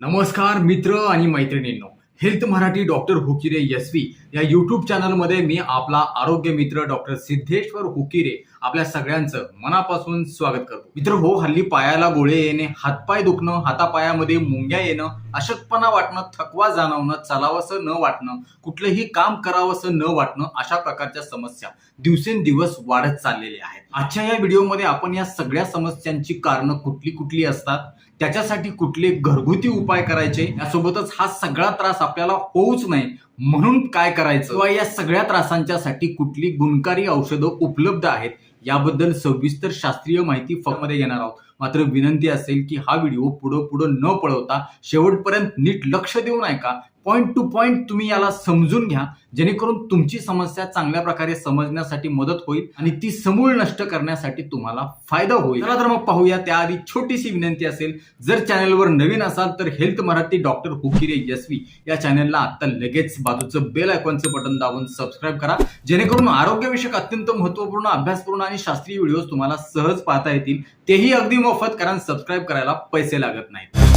नमस्कार मित्र आणि मैत्रिणींनो. हेल्थ मराठी डॉक्टर हुकिरे यस्वी या युट्यूब चॅनलमध्ये मी आपला आरोग्य मित्र डॉक्टर सिद्धेश्वर हुकिरे आपल्या सगळ्यांचं मनापासून स्वागत करतो. मित्र हो हल्ली पायाला गोळे येणे हातपाय दुखणं हातापायामध्ये मुंग्या येणं अशक्तपणा वाटणं थकवा जाणवणं चालावंसं न वाटणं कुठलंही काम करावंसं न वाटणं अशा प्रकारच्या समस्या दिवसेंदिवस वाढत चाललेल्या आहेत. आजच्या या व्हिडिओमध्ये आपण या सगळ्या समस्यांची कारणं कुठली कुठली असतात? त्याच्यासाठी कुठले घरगुती उपाय करायचे? यासोबतच हा सगळा त्रास आपल्याला होऊच नाही. म्हणून काय करायचं? किंवा या सगळ्या त्रासांच्या साठी कुठली गुणकारी औषधं उपलब्ध आहेत? याबद्दल सविस्तर शास्त्रीय माहिती मध्ये घेणार आहोत. मात्र विनंती असेल की हा व्हिडिओ पुढं पुढं न पळवता शेवटपर्यंत नीट लक्ष देऊन ऐका पॉईंट टू पॉईंट तुम्ही याला समजून घ्या जेणेकरून तुमची समस्या चांगल्या प्रकारे समजण्यासाठी मदत होईल आणि ती समूळ नष्ट करण्यासाठी तुम्हाला फायदा होईल. चला तर मग पाहूया त्याआधी छोटीशी विनंती असेल जर चॅनलवर नवीन असाल तर हेल्थ मराठी डॉक्टर हुकिरे यस्वी या चॅनलला आता लगेच बाजूचं बेल आयकॉनचं बटन दाबून सबस्क्राईब करा जेणेकरून आरोग्यविषयक अत्यंत महत्त्वपूर्ण अभ्यासपूर्ण आणि शास्त्रीय व्हिडिओज तुम्हाला सहज पाहता येतील. तेही अगदी मोफत कारण सबस्क्राईब करायला पैसे लागत नाहीत.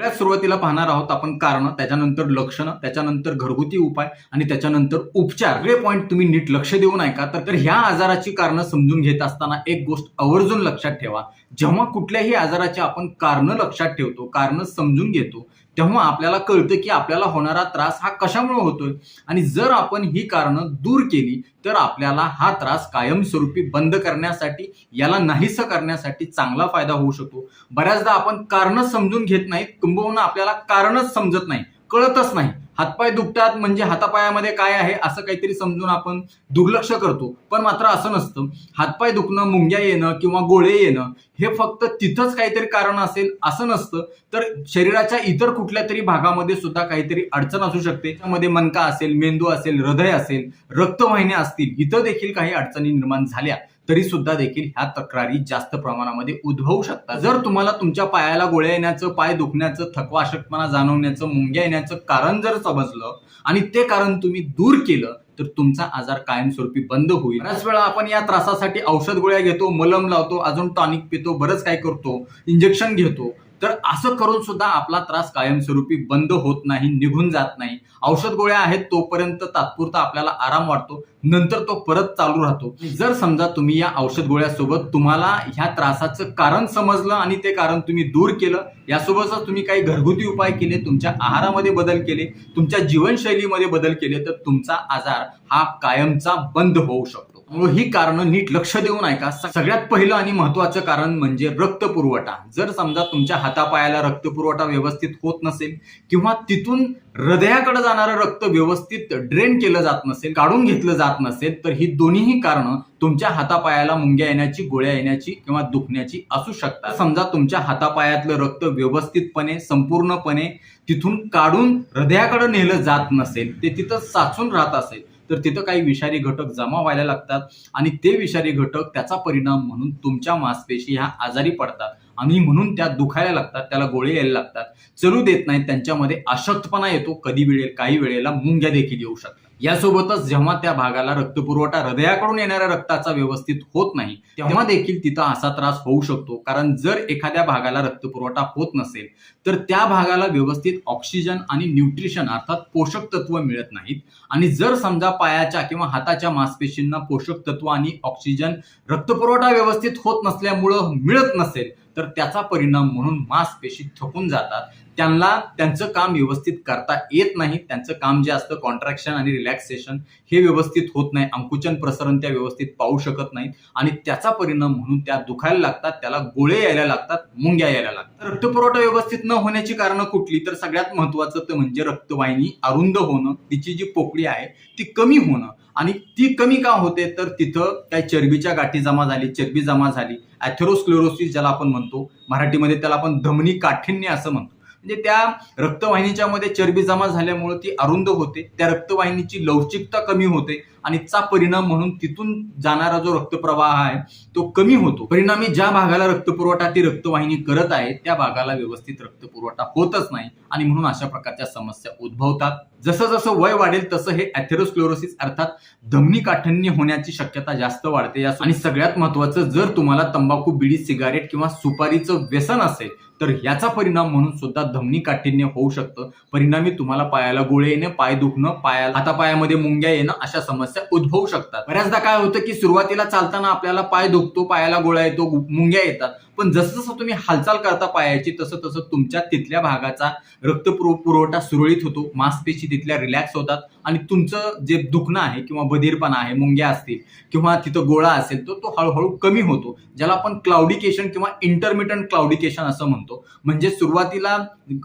सगळ्यात सुरुवातीला पाहणार आहोत आपण कारण त्याच्यानंतर लक्षणं त्याच्यानंतर घरगुती उपाय आणि त्याच्यानंतर उपचार. सगळे पॉईंट तुम्ही नीट लक्ष देऊन ऐका. तर तर ह्या आजाराची कारणं समजून घेत असताना एक गोष्ट आवर्जून लक्षात ठेवा. जेव्हा कुठल्याही आजाराची आपण कारणं लक्षात ठेवतो कारणं समजून घेतो तेव्हा आपल्याला कळतं की आपल्याला होणारा त्रास हा कशामुळे होतोय? आणि जर आपण ही कारणं दूर केली तर आपल्याला हा त्रास कायमस्वरूपी बंद करण्यासाठी याला नाहीसं करण्यासाठी चांगला फायदा होऊ शकतो. बऱ्याचदा आपण कारणं समजून घेत नाहीत किंबहुना आपल्याला कारणच समजत नाही कळतच नाही. हातपाय दुखतात म्हणजे हातापायामध्ये काय आहे असं काहीतरी समजून आपण दुर्लक्ष करतो. पण मात्र असं नसतं. हातपाय दुखणं मुंग्या येणं किंवा गोळे येणं हे फक्त तिथंच काहीतरी कारण असेल असं नसतं. तर शरीराच्या इतर कुठल्या तरी भागामध्ये सुद्धा काहीतरी अडचण असू शकते. त्यामध्ये मनका असेल मेंदू असेल हृदय असेल रक्तवाहिन्या असतील इथं देखील काही अडचणी निर्माण झाल्या. तरी सुद्धा देखील ह्या तक्रारी जास्त प्रमाणामध्ये उद्भवू शकतात. जर तुम्हाला तुमच्या पायाला गोळ्या येण्याचं पाय दुखण्याचं थकवा अशक्तपणा जाणवण्याचं मुंग्या येण्याचं कारण जर समजलं आणि ते कारण तुम्ही दूर केलं तर तुमचा आजार कायमस्वरूपी बंद होईल. बऱ्याच वेळा आपण या त्रासासाठी औषध गोळ्या घेतो मलम लावतो अजून टॉनिक पितो बरंच काय करतो इंजेक्शन घेतो. तर असं करून सुद्धा आपला त्रास कायमस्वरूपी बंद होत नाही निघून जात नाही. औषध गोळ्या आहेत तोपर्यंत तात्पुरता आपल्याला आराम वाटतो. नंतर तो परत चालू राहतो. जर समजा तुम्ही या औषध गोळ्यासोबत तुम्हाला ह्या त्रासाचं कारण समजलं आणि ते कारण तुम्ही दूर केलं यासोबतच तुम्ही काही घरगुती उपाय केले तुमच्या आहारामध्ये बदल केले तुमच्या जीवनशैलीमध्ये बदल केले तर तुमचा आजार हा कायमचा बंद होऊ शकतो. त्यामुळे ही कारणं नीट लक्ष देऊन ऐका. सगळ्यात पहिलं आणि महत्वाचं कारण म्हणजे रक्त पुरवठा जर समजा तुमच्या हातापायाला रक्त पुरवठा व्यवस्थित होत नसेल किंवा तिथून हृदयाकडे जाणारं रक्त व्यवस्थित ड्रेन केलं जात नसेल काढून घेतलं जात नसेल तर ही दोन्हीही कारणं तुमच्या हातापायाला मुंग्या येण्याची गोळ्या येण्याची किंवा दुखण्याची असू शकतात. समजा तुमच्या हातापायातलं रक्त व्यवस्थितपणे संपूर्णपणे तिथून काढून हृदयाकडे नेलं जात नसेल ते तिथं साचून राहत असेल तर तिथं काही विषारी घटक जमा व्हायला लागतात आणि ते विषारी घटक त्याचा परिणाम म्हणून तुमच्या मांसपेशी ह्या आजारी पडतात. आणि म्हणून त्या दुखायला लागतात त्याला गोळे यायला लागतात. चलू देत नाहीत त्यांच्यामध्ये अशक्तपणा येतो. कधी वेळेला काही वेळेला मुंग्या देखील येऊ शकतात. यासोबतच जेव्हा त्या भागाला रक्तपुरवठा हृदयाकडून येणाऱ्या रक्ताचा व्यवस्थित होत नाही तेव्हा देखील तिथं असा त्रास होऊ शकतो. कारण जर एखाद्या भागाला रक्तपुरवठा होत नसेल तर त्या भागाला व्यवस्थित ऑक्सिजन आणि न्यूट्रिशन अर्थात पोषक तत्व मिळत नाहीत. आणि जर समजा पायाच्या किंवा हाताच्या मांसपेशींना पोषक तत्व आणि ऑक्सिजन रक्तपुरवठा व्यवस्थित होत नसल्यामुळं मिळत नसेल तर त्याचा परिणाम म्हणून मांसपेशी थकून जातात. त्यांना त्यांचं काम व्यवस्थित करता येत नाही. त्यांचं काम जे असतं कॉन्ट्रॅक्शन आणि रिलॅक्सेशन हे व्यवस्थित होत नाही. अंकुचन प्रसरण त्या व्यवस्थित पाहू शकत नाहीत. आणि त्याचा परिणाम म्हणून त्या दुखायला लागतात. त्याला गोळे यायला लागतात. मुंग्या यायला लागतात. रक्तपुरवठा व्यवस्थित न होण्याची कारणं कुठली? तर सगळ्यात महत्वाचं ते म्हणजे रक्तवाहिनी अरुंद होणं. तिची जी पोकळी आहे ती कमी होणं. आणि ती कमी का होते? तर तिथं काही चरबीच्या गाठी जमा झाली चरबी जमा झाली. ॲथेरोस्क्लेरोसिस ज्याला आपण म्हणतो मराठीमध्ये त्याला आपण धमनी काठिण्य असं म्हणतो. म्हणजे त्या रक्तवाहिनीच्या मध्ये चरबी जमा झाल्यामुळे ती अरुंद होते. त्या रक्तवाहिनीची लवचिकता कमी होते. आणि चा परिणाम म्हणून तिथून जाणारा जो रक्तप्रवाह आहे तो कमी होतो. परिणामी ज्या भागाला रक्तपुरवठा ती रक्तवाहिनी करत आहे त्या भागाला व्यवस्थित रक्तपुरवठा होतच नाही. आणि म्हणून अशा प्रकारच्या समस्या उद्भवतात. जसं जसं वय वाढेल तसं हे अॅथेरोस्क्लोरोसिस अर्थात धमनी काठण्य होण्याची शक्यता जास्त वाढते. आणि सगळ्यात महत्वाचं जर तुम्हाला तंबाखू बिडी सिगारेट किंवा सुपारीचं व्यसन असेल तर याचा परिणाम म्हणून सुद्धा धमनी काठिण्य होऊ शकतं. परिणामी तुम्हाला पायाला गोळे येणे पाय दुखणं पायाला हातापायामध्ये मुंग्या येणं अशा समस्या उद्भवू शकतात. बऱ्याचदा काय होतं की सुरुवातीला चालताना आपल्याला पाय दुखतो पायाला गोळा येतो मुंग्या येतात. पण जसं जसं तुम्ही हालचाल करता पायाची तसं तसं तुमच्या तिथल्या भागाचा रक्त पुरवठा सुरळीत होतो मांसपेशी तिथल्या रिलॅक्स होतात आणि तुमचं जे दुखणं आहे किंवा बधीरपणा आहे मुंग्या असतील किंवा तिथं गोळा असेल तर तो हळूहळू कमी होतो. ज्याला आपण क्लाउडिकेशन किंवा इंटरमिटंट क्लाउडिकेशन असं म्हणतो. म्हणजे सुरुवातीला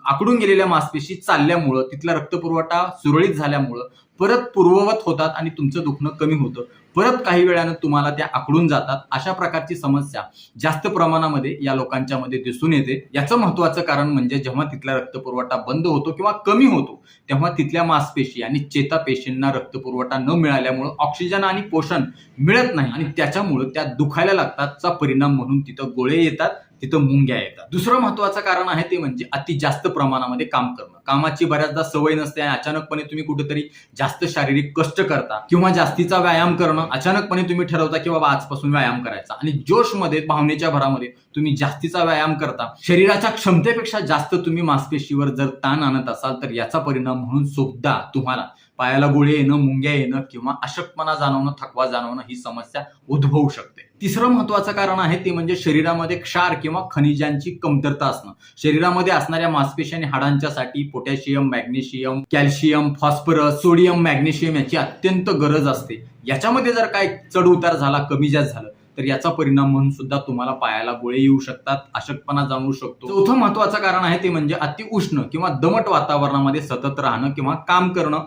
आकडून गेलेल्या मांसपेशी चालल्यामुळं तिथला रक्तपुरवठा सुरळीत झाल्यामुळं परत पूर्ववत होतात आणि तुमचं दुखणं कमी होतं. परत काही वेळानं तुम्हाला त्या आकडून जातात. अशा प्रकारची समस्या जास्त प्रमाणामध्ये या लोकांच्या मध्ये दिसून येते. याचं महत्वाचं कारण म्हणजे जेव्हा तिथला रक्तपुरवठा बंद होतो किंवा कमी होतो तेव्हा तिथल्या मांसपेशी आणि चेतापेशींना रक्तपुरवठा न मिळाल्यामुळं ऑक्सिजन आणि पोषण मिळत नाही आणि त्याच्यामुळं त्या दुखायला लागतात चा परिणाम म्हणून तिथं गोळे येतात. तिथं मुंग्या येतात. दुसरं महत्वाचं कारण आहे ते म्हणजे अति जास्त प्रमाणामध्ये काम करणं. कामाची बऱ्याचदा सवय नसते आणि अचानकपणे तुम्ही कुठेतरी जास्त शारीरिक कष्ट करता किंवा जास्तीचा व्यायाम करणं अचानकपणे तुम्ही ठरवता की बाबा आजपासून व्यायाम करायचा. आणि जोशमध्ये भावनेच्या भरामध्ये तुम्ही जास्तीचा व्यायाम करता. शरीराच्या क्षमतेपेक्षा जास्त तुम्ही मांसपेशीवर जर ताण आणत असाल तर याचा परिणाम म्हणून सुद्धा तुम्हाला पायाला गोळे येणं मुंग्या येणं किंवा अशक्तपणा जाणवणं थकवा जाणवणं ही समस्या उद्भवू शकते. तिसरं महत्वाचं कारण आहे ते म्हणजे शरीरामध्ये क्षार किंवा खनिजांची कमतरता असणं. शरीरामध्ये असणाऱ्या मांसपेशी आणि हाडांच्यासाठी potassium magnesium calcium phosphorus sodium magnesium याची अत्यंत गरज असते. याच्यामध्ये जर काय चढ उतार झाला कमी जास्त झालं तर याचा परिणाम म्हणून सुद्धा तुम्हाला पायाला गोळे येऊ शकतात अशक्तपणा जाणवू शकतो. चौथं महत्वाचं कारण आहे ते म्हणजे अति उष्ण किंवा दमट वातावरणामध्ये सतत राहणं किंवा काम करणं.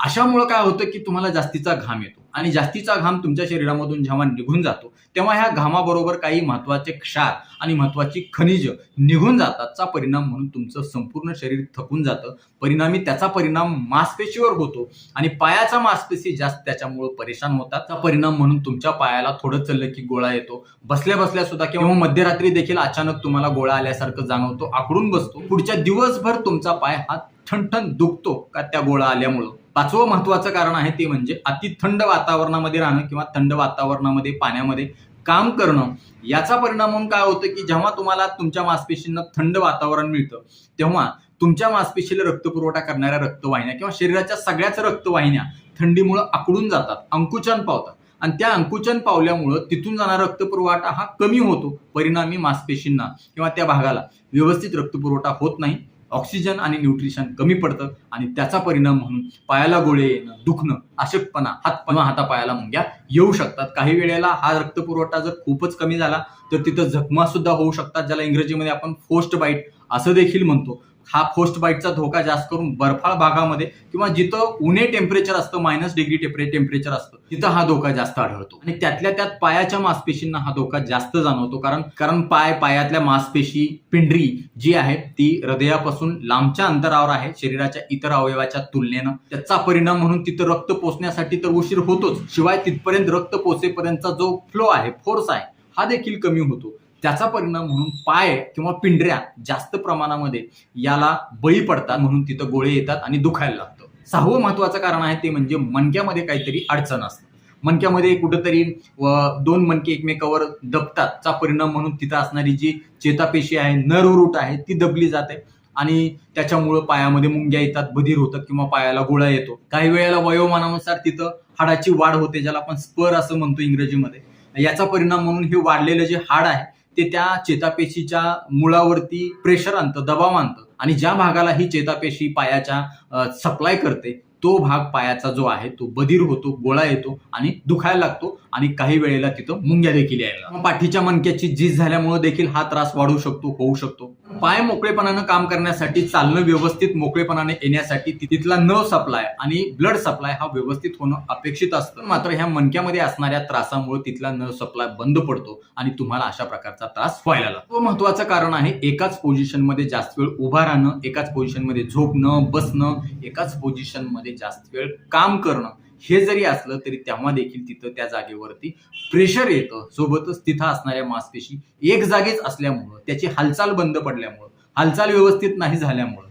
अशामुळं काय होतं की तुम्हाला जास्तीचा घाम येतो. आणि जास्तीचा घाम तुमच्या शरीरामधून जेव्हा निघून जातो तेव्हा ह्या घामाबरोबर काही महत्त्वाचे क्षार आणि महत्वाची खनिज निघून जातातचा परिणाम म्हणून तुमचं संपूर्ण शरीर थकून जातं. परिणामी त्याचा परिणाम मांसपेशीवर होतो आणि पायाचा मांसपेशी जास्त त्याच्यामुळं परेशान होतात. परिणाम म्हणून तुमच्या पायाला थोडं चाललं की गोळा येतो. बसल्या बसल्या सुद्धा किंवा मध्यरात्री देखील अचानक तुम्हाला गोळा आल्यासारखं जाणवतो आकडून बसतो. पुढच्या दिवसभर तुमचा पाय हा ठणठण दुखतो का त्या गोळा आल्यामुळं? पाचवं महत्वाचं कारण आहे ते म्हणजे अति थंड वातावरणामध्ये राहणं किंवा थंड वातावरणामध्ये पाण्यामध्ये काम करणं. याचा परिणाम म्हणून काय होतं की जेव्हा तुम्हाला तुमच्या मांसपेशींना थंड वातावरण मिळतं तेव्हा तुमच्या मांसपेशीला रक्तपुरवठा करणाऱ्या रक्तवाहिन्या किंवा शरीराच्या सगळ्याच रक्तवाहिन्या थंडीमुळे आकडून जातात अंकुचन पावतात. आणि त्या अंकुचन पावल्यामुळं तिथून जाणारा रक्तपुरवठा हा कमी होतो. परिणामी मांसपेशींना किंवा त्या भागाला व्यवस्थित रक्तपुरवठा होत नाही. ऑक्सिजन आणि न्यूट्रिशन कमी पडतं आणि त्याचा परिणाम म्हणून पायाला गोळे येणं दुखणं अशक्तपणा हातपणा पायाला मुंग्या येऊ शकतात. काही वेळेला हा रक्तपुरवठा जर खूपच कमी झाला तर तिथं जखमा सुद्धा होऊ शकतात ज्याला इंग्रजीमध्ये आपण फोस्ट बाईट असं देखील म्हणतो. हा फोस्ट बाईटचा धोका जास्त करून बर्फाळ भागामध्ये किंवा जिथं उणे टेम्परेचर असतं मायनस डिग्री टेम्परेचर असतं तिथं हा धोका जास्त आढळतो. आणि त्यातल्या त्यात पायाच्या मांसपेशींना हा धोका जास्त जाणवतो. कारण कारण पाय पायातल्या मांसपेशी पिंढरी जी आहे ती हृदयापासून लांबच्या अंतरावर आहे शरीराच्या इतर अवयवाच्या तुलनेनं. त्याचा परिणाम म्हणून तिथं रक्त पोचण्यासाठी तर उशीर होतोच. शिवाय तिथपर्यंत रक्त पोचेपर्यंतचा जो फ्लो आहे फोर्स आहे हा देखील कमी होतो. त्याचा परिणाम म्हणून पाय किंवा पिंढऱ्या जास्त प्रमाणामध्ये याला बळी पडतात म्हणून तिथं गोळे येतात आणि दुखायला लागतं. सहावं महत्वाचं कारण आहे ते म्हणजे मणक्यामध्ये काहीतरी अडचण असते. मणक्यामध्ये कुठंतरी व दोन मणके एकमेकावर दबतात चा परिणाम म्हणून तिथं असणारी जी चेतापेशी आहे नर्व रूट आहे ती दबली जाते आणि त्याच्यामुळं पायामध्ये मुंग्या येतात बधीर होतात किंवा पायाला गोळा येतो. काही वेळेला वयोमानानुसार तिथं हाडाची वाढ होते ज्याला आपण स्पर असं म्हणतो इंग्रजीमध्ये. याचा परिणाम म्हणून हे वाढलेलं जे हाड आहे ते त्या चेतापेशीच्या मुळावरती प्रेशर आणतं दबाव आणतं. आणि ज्या भागाला ही चेतापेशी पायाच्या सप्लाय करते तो भाग पायाचा जो आहे तो बधीर होतो गोळा येतो आणि दुखायला लागतो. आणि काही वेळेला तिथं मुंग्या देखील यायला पाठीच्या मणक्याची झीज झाल्यामुळे देखील हा त्रास वाढू शकतो होऊ शकतो. पाय मोकळेपणानं काम करण्यासाठी चालणं व्यवस्थित मोकळेपणाने येण्यासाठी तिथला नर्व सप्लाय आणि ब्लड सप्लाय हा व्यवस्थित होणं अपेक्षित असतं. मात्र ह्या मणक्यामध्ये असणाऱ्या त्रासामुळे तिथला नर्व सप्लाय बंद पडतो आणि तुम्हाला अशा प्रकारचा त्रास व्हायला लागतो. महत्वाचं कारण आहे एकाच पोझिशनमध्ये जास्त वेळ उभा राहणं एकाच पोझिशनमध्ये झोपणं बसणं एकाच पोझिशनमध्ये जास्त वेळ काम करणं. हे जरी असलं तरी तेव्हा देखील तिथं त्या जागेवरती प्रेशर येतं. सोबतच तिथं असणाऱ्या मांसपेशी एक जागेच असल्यामुळं त्याची हालचाल बंद पडल्यामुळं हालचाल व्यवस्थित नाही झाल्यामुळं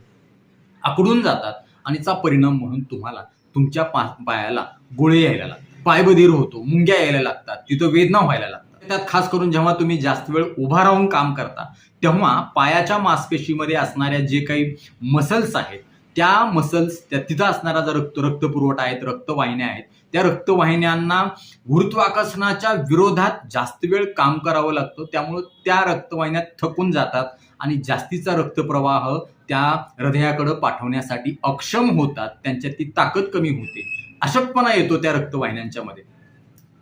आकडून जातात आणि चा परिणाम म्हणून तुम्हाला तुमच्या पा पायाला गोळे यायला लागतात. पायबधीर होतो मुंग्या यायला लागतात तिथं वेदना व्हायला लागतात. त्यात खास करून जेव्हा तुम्ही जास्त वेळ उभा राहून काम करता तेव्हा पायाच्या मांसपेशीमध्ये असणाऱ्या जे काही मसल्स आहेत त्या मसल्स त्या तिथं असणारा जो रक्त रक्तपुरवठा आहेत रक्तवाहिन्या आहेत त्या रक्तवाहिन्यांना गुरुत्वाकर्षणाच्या विरोधात जास्त वेळ काम करावं लागतं. त्यामुळं त्या रक्तवाहिन्या थकून जातात आणि जास्तीचा रक्तप्रवाह त्या हृदयाकडे पाठवण्यासाठी अक्षम होतात. त्यांच्यात ती ताकद कमी होते. अशक्तपणा येतो त्या रक्तवाहिन्यांच्या मध्ये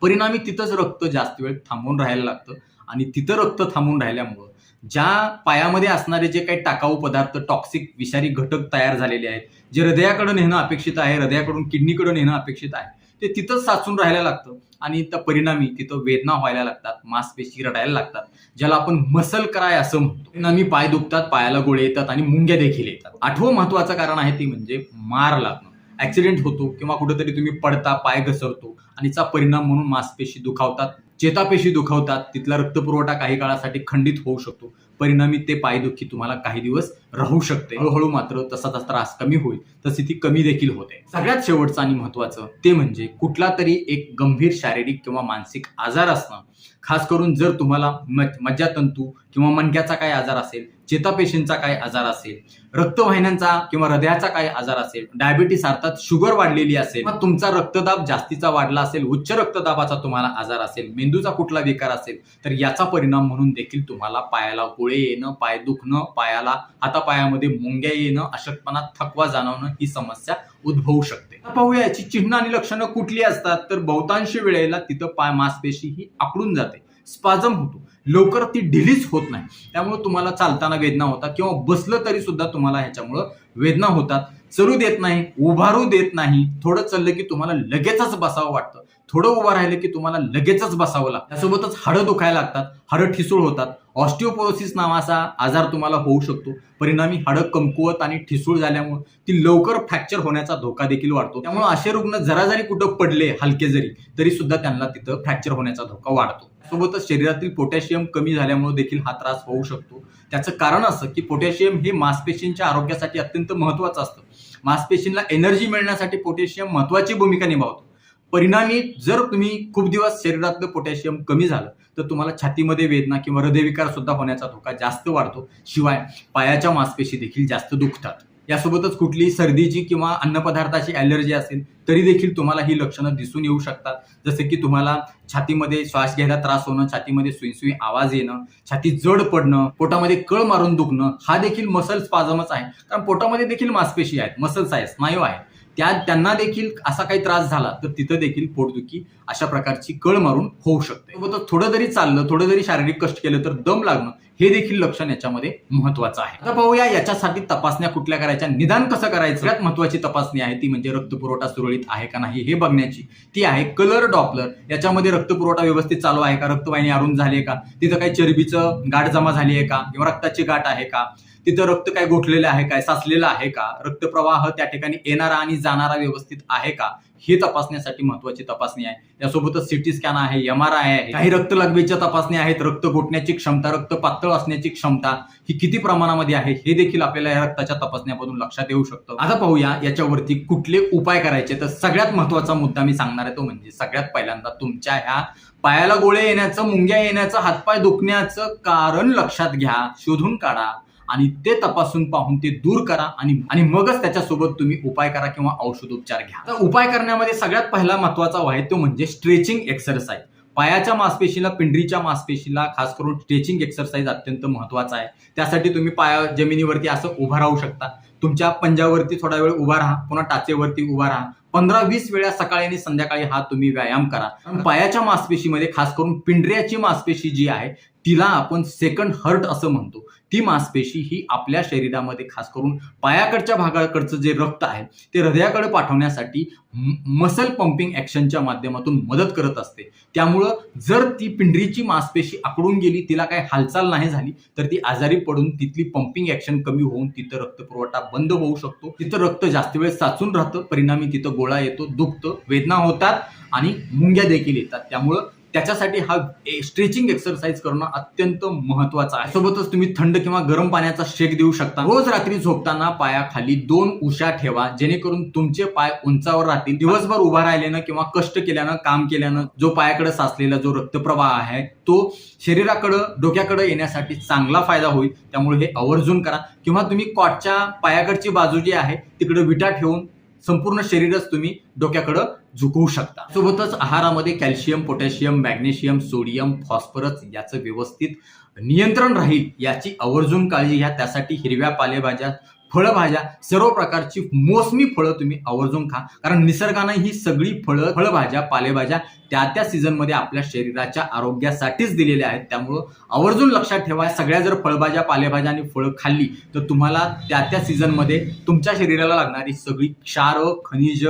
परिणामी तिथंच रक्त जास्त वेळ थांबून राहायला लागतं. आणि तिथं रक्त थांबून राहिल्यामुळं ज्या पायामध्ये असणारे जे काही टाकाऊ पदार्थ टॉक्सिक विषारी घटक तयार झालेले आहेत जे हृदयाकडे नेणं अपेक्षित आहे हृदयाकडून किडनीकडे नेणं अपेक्षित आहे ते तिथंच साचून राहायला लागतं. आणि त्या परिणामी तिथं वेदना व्हायला लागतात मांसपेशी रडायला लागतात ज्याला आपण मसल कराय असं म्हणतो. परिणामी पाय दुखतात पायाला गोळे येतात आणि मुंग्या देखील येतात. आठवं महत्वाचं कारण आहे ते म्हणजे मार लागणं. ऍक्सिडेंट होतो किंवा कुठेतरी तुम्ही पडता पाय घसरतो आणि चा परिणाम म्हणून मांसपेशी दुखावतात चेतापेशी दुखावतात तिथला रक्तपुरवठा काही काळासाठी खंडित होऊ शकतो. परिणामी ते पायदुखी तुम्हाला काही दिवस राहू शकते. हळूहळू मात्र तसा तसा त्रास कमी होईल. तशी ती कमी देखील होते. सगळ्यात शेवटचं आणि महत्वाचं ते म्हणजे कुठला तरी एक गंभीर शारीरिक किंवा मानसिक आजार असणं. खास करून जर तुम्हाला मज्जातंतू किंवा मणक्याचा काय आजार असेल चेतापेशींचा काय आजार असेल रक्तवाहिन्यांचा किंवा हृदयाचा काय आजार असेल डायबिटीस अर्थात शुगर वाढलेली असेल मग तुमचा रक्तदाब जास्तीचा वाढला असेल उच्च रक्तदाबाचा तुम्हाला आजार असेल मेंदूचा कुठला विकार असेल तर याचा परिणाम म्हणून देखील तुम्हाला पायाला गोळे येणं पाय दुखणं पायाला हातापायामध्ये मुंग्या येणं अशक्तपणा थकवा जाणवणं ही समस्या उद्भवू शकते. पाहूया याची चिन्ह आणि लक्षणं कुठली असतात तर बहुतांश वेळेला तिथं पाय मांसपेशी ही आकडून जाते. स्पाझम होतो. लवकर ती ढिलीच होत नाही. त्यामुळे तुम्हाला चालताना वेदना होतात किंवा बसलं तरी सुद्धा तुम्हाला ह्याच्यामुळं वेदना होतात. चलू देत नाही उभारू देत नाही. थोडं चाललं की तुम्हाला लगेचच बसावं वाटतं. थोडं उभं राहिलं की तुम्हाला लगेचच बसावं लागतं. त्यासोबतच हाडं दुखायला लागतात हाडं ठिसूळ होतात. ऑस्टिओपोरोसिस नावाचा आजार तुम्हाला होऊ शकतो. परिणामी हाडं कमकुवत आणि ठिसूळ झाल्यामुळे ती लवकर फ्रॅक्चर होण्याचा धोका देखील वाढतो. त्यामुळे असे रुग्ण जरा जरी कुठं पडले हलके जरी तरी सुद्धा त्यांना तिथं फ्रॅक्चर होण्याचा धोका वाढतो. सोबतच शरीरातील पोटॅशियम कमी झाल्यामुळे देखील हा त्रास होऊ शकतो. त्याचं कारण असं की पोटॅशियम हे मांसपेशींच्या आरोग्यासाठी अत्यंत महत्वाचं असतं. मांसपेशींना एनर्जी मिळण्यासाठी पोटॅशियम महत्वाची भूमिका निभावतो. परिणामी जर तुम्ही खूप दिवस शरीरातलं पोटॅशियम कमी झालं तर तुम्हाला छातीमध्ये वेदना किंवा हृदयविकार सुद्धा होण्याचा धोका जास्त वाढतो. शिवाय पायाच्या मांसपेशी देखील जास्त दुखतात. यासोबतच कुठली सर्दीची किंवा अन्नपदार्थाची ॲलर्जी असेल तरी देखील तुम्हाला ही लक्षणं दिसून येऊ शकतात. जसे की तुम्हाला छातीमध्ये श्वास घ्यायला त्रास होणं छातीमध्ये सुईसुई आवाज येणं छाती जड पडणं पोटामध्ये कळ मारून दुखणं हा देखील मसल स्पाझमच आहे. कारण पोटामध्ये देखील मांसपेशी आहेत मसल्स आहेत स्नायू आहेत. त्या त्यांना देखील असा काही त्रास झाला तर तिथं देखील पोटदुखी अशा प्रकारची कळ मारून होऊ शकते. थोडं जरी चाललं थोडं जरी शारीरिक कष्ट केलं तर दम लागणं हे देखील लक्षण याच्यामध्ये महत्वाचं आहे. आता पाहूया याच्यासाठी तपासण्या कुठल्या करायच्या निदान कसं करायचं? सगळ्यात महत्वाची तपासणी आहे ती म्हणजे रक्तपुरवठा सुरळीत आहे का नाही हे बघण्याची. ती आहे कलर डॉपलर याच्यामध्ये रक्तपुरवठा व्यवस्थित चालू आहे का? रक्तवाहिनी अरुण झाली आहे का? तिथं काही चरबीचं गाठ जमा झाली आहे का? किंवा रक्ताची गाठ आहे का? तिथं रक्त काय गोठलेलं आहे काय साचलेलं आहे का? रक्तप्रवाह त्या ठिकाणी येणारा आणि जाणारा व्यवस्थित आहे का? हे तपासण्यासाठी महत्वाची तपासणी आहे. त्यासोबतच सिटी स्कॅन आहे एम आर आय आहे. काही रक्त लागवीच्या तपासण्या आहेत. रक्त गोठण्याची क्षमता रक्त पातळ असण्याची क्षमता ही किती प्रमाणामध्ये आहे हे देखील आपल्याला या रक्ताच्या तपासण्यामधून लक्षात येऊ शकतं. आता पाहूया याच्यावरती कुठले उपाय करायचे. तर सगळ्यात महत्त्वाचा मुद्दा मी सांगणार आहे तो म्हणजे सगळ्यात पहिल्यांदा तुमच्या ह्या पायाला गोळे येण्याचं मुंग्या येण्याचं हातपाय दुखण्याचं कारण लक्षात घ्या शोधून काढा. आणि ते तपासून पाहून ते दूर करा आणि आणि मगच त्याच्यासोबत तुम्ही उपाय करा किंवा औषधोपचार घ्या. तर उपाय करण्यामध्ये सगळ्यात पहिला महत्त्वाचा आहे तो म्हणजे स्ट्रेचिंग एक्सरसाइज पायाच्या मांसपेशीला पिंडरीच्या मांसपेशीला खास करून स्ट्रेचिंग एक्सरसाइज अत्यंत महत्त्वाचा आहे. त्यासाठी तुम्ही पाया जमिनीवरती असं उभा राहू शकता. तुमच्या पंजावरती थोडा वेळ उभा राहा पुन्हा टाचेवरती उभा राहा. पंधरा वीस वेळा सकाळी आणि संध्याकाळी हा तुम्ही व्यायाम करा. पायाच्या मांसपेशीमध्ये खास करून पिंढऱ्याची मांसपेशी जी आहे तिला आपण सेकंड हर्ट असं म्हणतो. ती मांसपेशी ही आपल्या शरीरामध्ये खास करून पायाकडच्या भागाकडचं जे रक्त आहे ते हृदयाकडे पाठवण्यासाठी मसल पंपिंग ऍक्शनच्या माध्यमातून मदत करत असते. त्यामुळं जर ती पिंढरीची मांसपेशी आकडून गेली तिला काही हालचाल नाही झाली तर ती आजारी पडून तिथली पंपिंग ऍक्शन कमी होऊन तिथं रक्तपुरवठा बंद होऊ शकतो. तिथं रक्त जास्त वेळ साचून राहतं परिणामी तिथं गोळा येतो दुखतं वेदना होतात आणि मुंग्या देखील येतात. त्यामुळं त्याच्यासाठी हा स्ट्रेचिंग एक्सरसाइज करणं अत्यंत महत्वाचं आहे. सोबतच तुम्ही थंड किंवा गरम पाण्याचा शेक देऊ शकता. रोज रात्री झोपताना पायाखाली दोन उशा ठेवा जेणेकरून तुमचे पाय उंचावर राहतील. दिवसभर उभा राहिल्यानं किंवा कष्ट केल्यानं काम केल्यानं जो पायाकडे साचलेला जो रक्तप्रवाह आहे तो शरीराकडं डोक्याकडे येण्यासाठी चांगला फायदा होईल. त्यामुळे हे आवर्जून करा. किंवा तुम्ही कॉटच्या पायाकडची बाजू जी आहे तिकडे विटा ठेवून संपूर्ण शरीरच तुम्ही डोक्याकडं झुकवू शकता. सोबतच आहारामध्ये calcium potassium magnesium sodium phosphorus याचं व्यवस्थित नियंत्रण राहील याची आवर्जून काळजी घ्या. त्यासाठी हिरव्या पालेभाज्या फळभाज्या सर्व प्रकारची मोसमी फळं तुम्ही आवर्जून खा. कारण निसर्गानं ही सगळी फळं फळभाज्या पालेभाज्या त्या त्या सीझनमध्ये आपल्या शरीराच्या आरोग्यासाठीच दिलेल्या आहेत. त्यामुळं आवर्जून लक्षात ठेवा सगळ्या जर फळभाज्या पालेभाज्या आणि फळं खाल्ली तर तुम्हाला त्या त्या सीझनमध्ये तुमच्या शरीराला लागणारी सगळी क्षार खनिज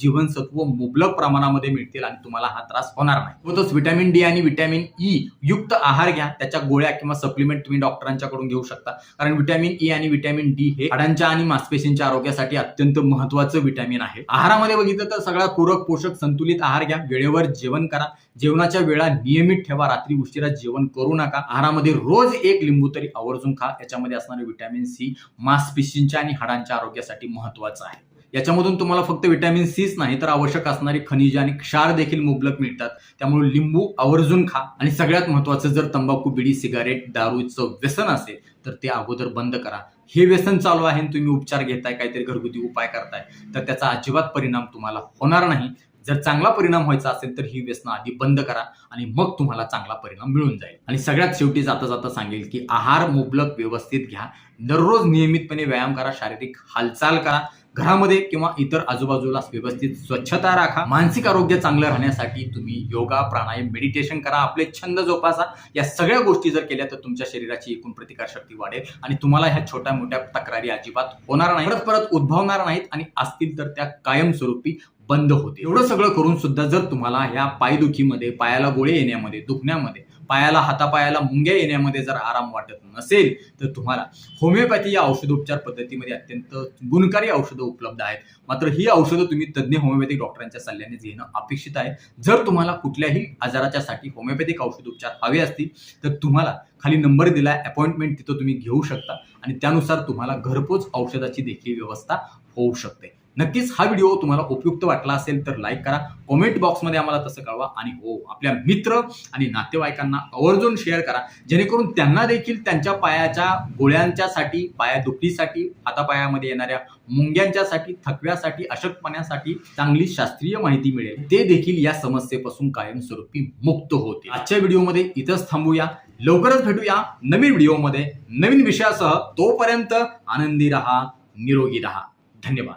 जीवनसत्व मुबलक प्रमाणामध्ये मिळतील आणि तुम्हाला हा त्रास होणार नाही. सोबतच व्हिटॅमिन डी आणि व्हिटॅमिन ई e युक्त आहार घ्या. त्याच्या गोळ्या किंवा सप्लिमेंट तुम्ही डॉक्टरांच्याकडून घेऊ शकता. कारण व्हिटॅमिन ई e आणि व्हिटॅमिन डी हे हाडांच्या आणि मासपेशींच्या आरोग्यासाठी अत्यंत महत्वाचं व्हिटॅमिन आहे. आहारामध्ये बघितलं तर सगळा पूरक पोषक संतुलित आहार घ्या. वेळेवर जेवण करा. जेवणाच्या वेळा नियमित ठेवा. रात्री उशिरा जेवण करू नका. आहारामध्ये रोज एक लिंबू तरी आवर्जून खा. याच्यामध्ये असणारे व्हिटॅमिन सी मासपेशींच्या आणि हाडांच्या आरोग्यासाठी महत्वाचं आहे. याच्यामधून तुम्हाला फक्त व्हिटॅमिन सीच नाही तर आवश्यक असणारी खनिज आणि क्षार देखील मुबलक मिळतात. त्यामुळे लिंबू आवर्जून खा. आणि सगळ्यात महत्वाचं जर तंबाखू बिडी सिगारेट दारूचं व्यसन असेल तर ते अगोदर बंद करा. हे व्यसन चालू आहे आणि तुम्ही उपचार घेताय काहीतरी घरगुती उपाय करताय तर त्याचा अजिबात परिणाम तुम्हाला होणार नाही. जर चांगला परिणाम व्हायचा असेल तर ही व्यसनं आधी बंद करा आणि मग तुम्हाला चांगला परिणाम मिळून जाईल. आणि सगळ्यात शेवटी जाता जाता सांगेल की आहार मुबलक व्यवस्थित घ्या. दररोज नियमितपणे व्यायाम करा शारीरिक हालचाल करा. घरामध्ये किंवा इतर आजूबाजूला व्यवस्थित स्वच्छता राखा. मानसिक आरोग्य चांगलं राहण्यासाठी तुम्ही योगा प्राणायाम मेडिटेशन करा. आपले छंद जोपासा. या सगळ्या गोष्टी जर केल्या तर तुमच्या शरीराची एकूण प्रतिकार शक्ती वाढेल आणि तुम्हाला ह्या छोट्या मोठ्या तक्रारी अजिबात होणार नाही परत परत उद्भवणार नाहीत आणि असतील तर त्या कायमस्वरूपी बंद होते. एवढं सगळं करून सुद्धा जर तुम्हाला ह्या पायदुखीमध्ये पायाला गोळे येण्यामध्ये दुखण्यामध्ये पायाला हातापायाला मुंग्या येण्यामध्ये जर आराम वाटत नसेल तर तुम्हाला होमिओपॅथी या औषधोपचार पद्धतीमध्ये अत्यंत गुणकारी औषधं उपलब्ध आहेत. मात्र ही औषधं तुम्ही तज्ज्ञ होमिओपॅथिक डॉक्टरांच्या सल्ल्याने घेणं अपेक्षित आहे. जर तुम्हाला कुठल्याही आजाराच्या साठी होमिओपॅथिक औषधोपचार हवे असतील तर तुम्हाला खाली नंबर दिला अपॉइंटमेंट तिथं तुम्ही घेऊ शकता आणि त्यानुसार तुम्हाला घरपोच औषधाची देखील व्यवस्था होऊ शकते. नक्कीच हा व्हिडिओ तुम्हाला उपयुक्त वाटला असेल तर लाईक करा. कॉमेंट बॉक्समध्ये आम्हाला तसं कळवा आणि हो आपल्या मित्र आणि नातेवाईकांना आवर्जून शेअर करा. जेणेकरून त्यांना देखील त्यांच्या पायाच्या गोळ्यांच्यासाठी पायादुखीसाठी हातापायामध्ये येणाऱ्या मुंग्यांच्यासाठी थकव्यासाठी अशक्तपणासाठी चांगली शास्त्रीय माहिती मिळेल. ते देखील या समस्येपासून कायमस्वरूपी मुक्त होते आजच्या व्हिडिओमध्ये इथंच थांबूया. लवकरच भेटूया नवीन व्हिडिओमध्ये. नवीन विषयासह तोपर्यंत आनंदी रहा निरोगी रहा. धन्यवाद.